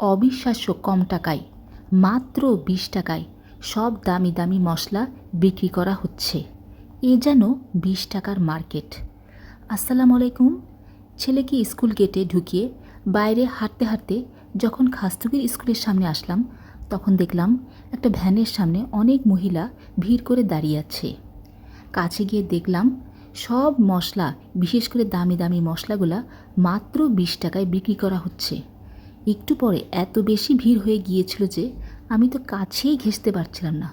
অবিশ্বাস্য কম টাকায়, মাত্র বিশ টাকায় সব দামি দামি মশলা বিক্রি করা হচ্ছে। এ যেন বিশ টাকার মার্কেট। আসসালামু আলাইকুম। ছেলেকে স্কুল গেটে ঢুকিয়ে বাইরে হাঁটতে হাঁটতে যখন খাস্তগির স্কুলের সামনে আসলাম, তখন দেখলাম একটা ভ্যানের সামনে অনেক মহিলা ভিড় করে দাঁড়িয়ে আছে। কাছে গিয়ে দেখলাম সব মশলা, বিশেষ করে দামি দামি মশলাগুলা মাত্র বিশ টাকায় বিক্রি করা হচ্ছে। একটু পরে এত বেশি ভিড় হয়ে গিয়েছিল যে আমি তো কাছেই ঘেঁষতে পারছিলাম না।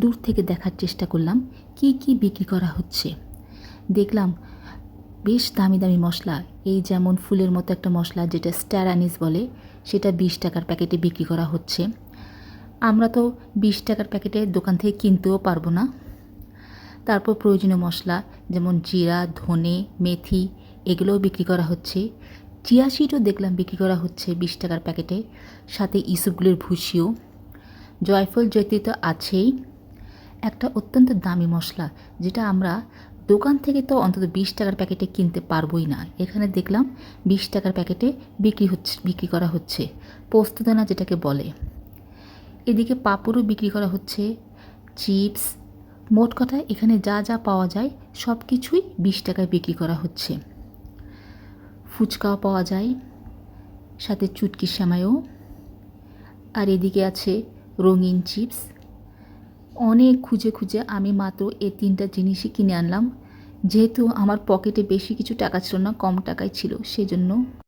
দূর থেকে দেখার চেষ্টা করলাম কি কি বিক্রি করা হচ্ছে। দেখলাম বেশ দামি দামি মশলা, এই যেমন ফুলের মতো একটা মশলা যেটা স্টার অ্যানিস বলে, সেটা বিশ টাকার প্যাকেটে বিক্রি করা হচ্ছে। আমরা তো বিশ টাকার প্যাকেটে দোকান থেকে কিনতেও পারব না। তারপর প্রয়োজনীয় মশলা যেমন জিরা, ধনে, মেথি, এগুলোও বিক্রি করা হচ্ছে। চিয়া সিডও দেখলাম বিক্রি করা হচ্ছে বিশ টাকার প্যাকেটে। সাথে ইসবগুলির ভুসিও জয়ফল জয়তি তো আছেই। একটা অত্যন্ত দামি মশলা, যেটা আমরা দোকান থেকে তো অন্তত বিশ টাকার প্যাকেটে কিনতে পারবোই না। এখানে দেখলাম বিশ টাকার প্যাকেটে বিক্রি হচ্ছে, বিক্রি করা হচ্ছে, পোস্তদানা যেটাকে বলে। এদিকে পাঁপড়ও বিক্রি করা হচ্ছে, চিপস, মোট কথা এখানে যা যা পাওয়া যায় সব কিছুই বিশ টাকায় বিক্রি করা হচ্ছে। ফুচকাও পাওয়া যায়, সাথে চুটকি সেমাইও। আর এদিকে আছে রঙিন চিপস। অনেক খুঁজে খুঁজে আমি মাত্র এই তিনটা জিনিসই কিনে আনলাম। যেহেতু আমার পকেটে বেশি কিছু টাকা ছিল না, কম টাকায় ছিল, সেজন্য